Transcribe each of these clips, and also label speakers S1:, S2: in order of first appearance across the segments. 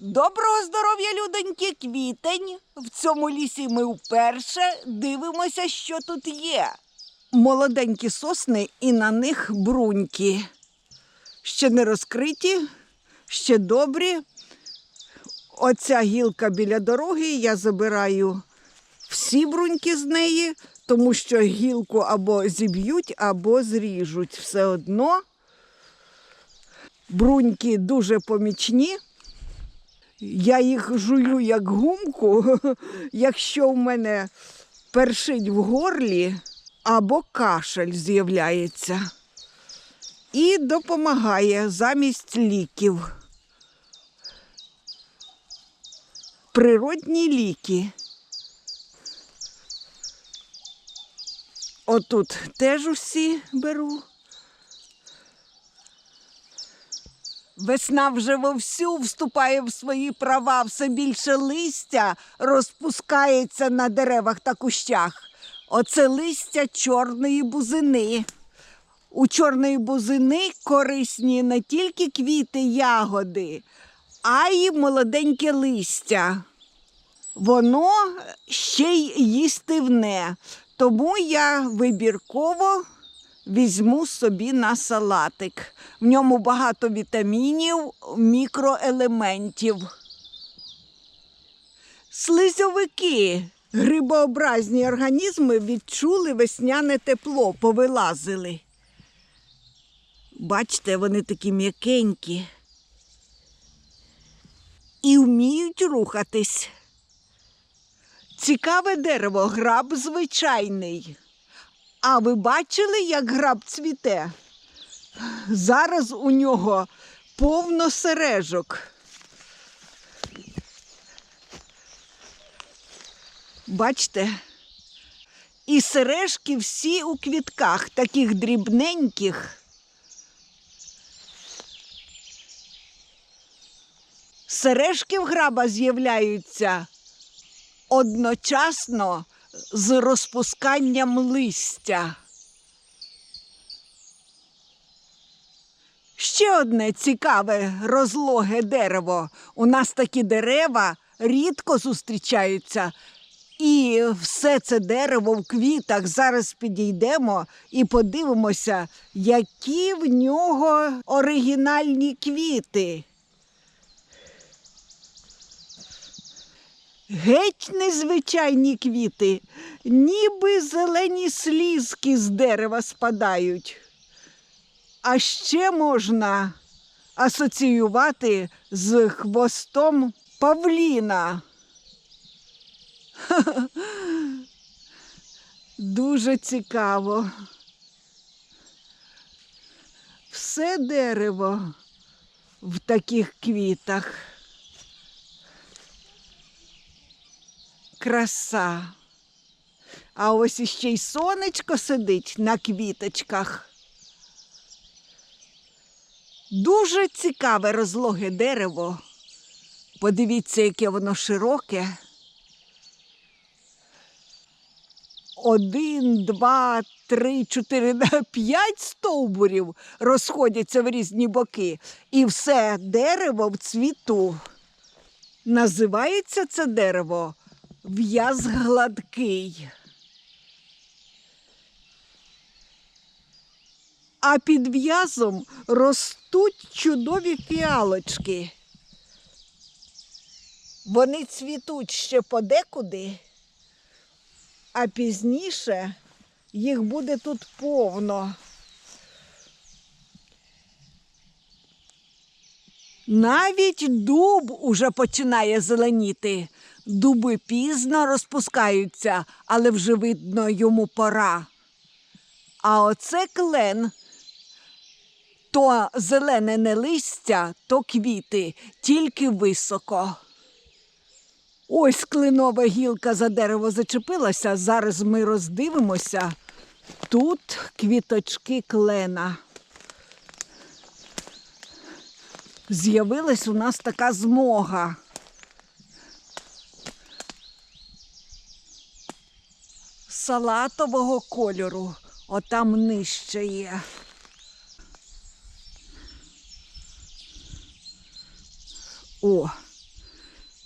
S1: Доброго здоров'я, людоньки, квітень. В цьому лісі ми вперше дивимося, що тут є. Молоденькі сосни і на них бруньки. Ще не розкриті, ще добрі. Оця гілка біля дороги, я забираю всі бруньки з неї, тому що гілку або зіб'ють, або зріжуть. Все одно. Бруньки дуже помічні. Я їх жую як гумку, якщо в мене першить в горлі або кашель з'являється. І допомагає замість ліків. Природні ліки. Отут теж усі беру. Весна вже вовсю вступає в свої права, все більше листя розпускається на деревах та кущах. Оце листя чорної бузини. У чорної бузини корисні не тільки квіти, ягоди, а й молоденьке листя. Воно ще й їстивне, тому я вибірково візьму собі на салатик. В ньому багато вітамінів, мікроелементів. Слизьовики, грибообразні організми відчули весняне тепло, повилазили. Бачите, вони такі м'якенькі. І вміють рухатись. Цікаве дерево, граб звичайний. А ви бачили, як граб цвіте? Зараз у нього повно сережок. Бачите? І сережки всі у квітках, таких дрібненьких. Сережки в граба з'являються одночасно з розпусканням листя. Ще одне цікаве розлоге дерево. У нас такі дерева рідко зустрічаються. І все це дерево в квітах. Зараз підійдемо і подивимося, які в нього оригінальні квіти. Геть незвичайні квіти, ніби зелені слізки з дерева спадають. А ще можна асоціювати з хвостом павліна. Дуже цікаво. Все дерево в таких квітах. Краса. А ось іще й сонечко сидить на квіточках. Дуже цікаве розлоге дерево. Подивіться, яке воно широке. Один, два, три, чотири, п'ять стовбурів розходяться в різні боки. І все дерево в цвіту. Називається це дерево в'яз гладкий. А під в'язом ростуть чудові фіалочки. Вони цвітуть ще подекуди, а пізніше їх буде тут повно. Навіть дуб уже починає зеленіти. Дуби пізно розпускаються, але вже видно йому пора. А оце клен. То зелене не листя, то квіти, тільки високо. Ось клинова гілка за дерево зачепилася. Зараз ми роздивимося. Тут квіточки клена. З'явилась у нас така змога. Салатового кольору, отам нижче є. О,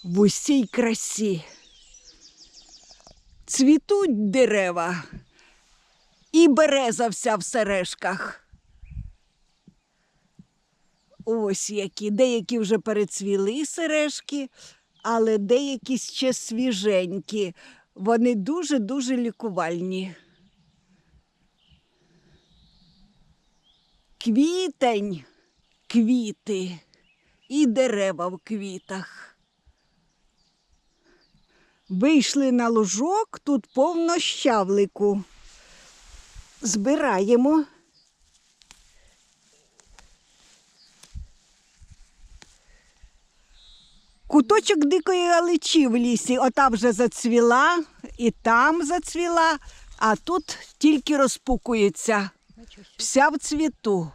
S1: в усій красі. Цвітуть дерева, і береза вся в сережках. Ось які. Деякі вже перецвіли сережки, але деякі ще свіженькі. Вони дуже-дуже лікувальні. Квітень, квіти і дерева в квітах. Вийшли на лужок, тут повно щавлику. Збираємо. Куточок дикої галичі в лісі, ота вже зацвіла, і там зацвіла, а тут тільки розпукується. Вся в цвіту.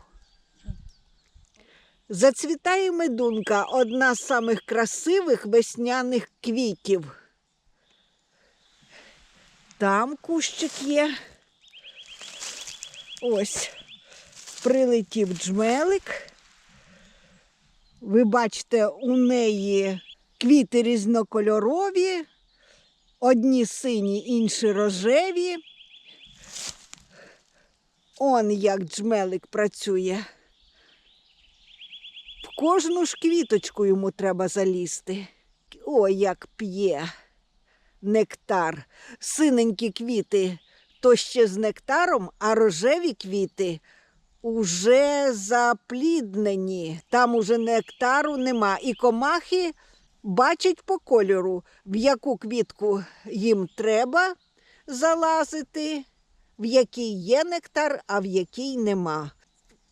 S1: Зацвітає медунка одна з самих красивих весняних квітів. Там кущик є. Ось прилетів джмелик. Ви бачите, у неї квіти різнокольорові, одні сині, інші рожеві. Он як джмелик працює. В кожну ж квіточку йому треба залізти. Ой, як п'є нектар. Синенькі квіти то ще з нектаром, а рожеві квіти уже запліднені. Там уже нектару нема. І комахи бачать по кольору, в яку квітку їм треба залазити, в якій є нектар, а в якій нема.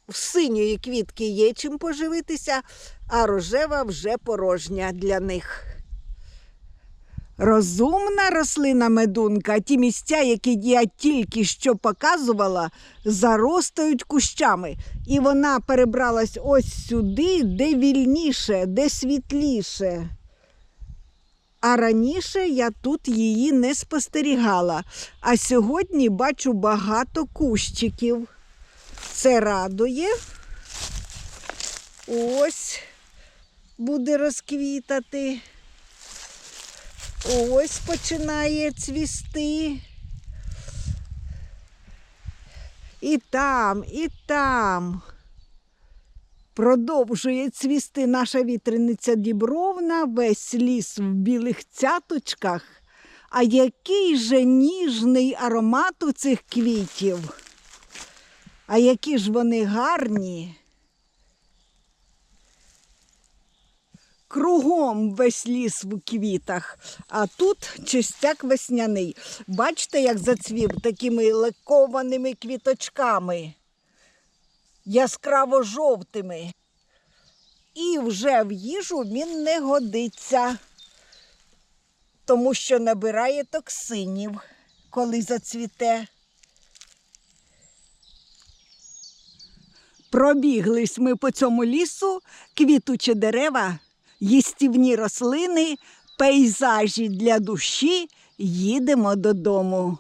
S1: В синьої квітки є чим поживитися, а рожева вже порожня для них. Розумна рослина медунка, ті місця, які я тільки що показувала, заростають кущами. І вона перебралась ось сюди, де вільніше, де світліше. А раніше я тут її не спостерігала. А сьогодні бачу багато кущиків. Це радує. Ось буде розквітати. Ось починає цвісти. І там, і там. Продовжує цвісти наша вітряниця дібровна, весь ліс в білих цяточках. А який же ніжний аромат у цих квітів. А які ж вони гарні. Кругом весь ліс в квітах, а тут чистяк весняний. Бачите, як зацвів такими лекованими квіточками, яскраво жовтими. І вже в їжу він не годиться, тому що набирає токсинів, коли зацвіте. Пробіглись ми по цьому лісу, квітучі дерева, їстівні рослини, пейзажі для душі, їдемо додому.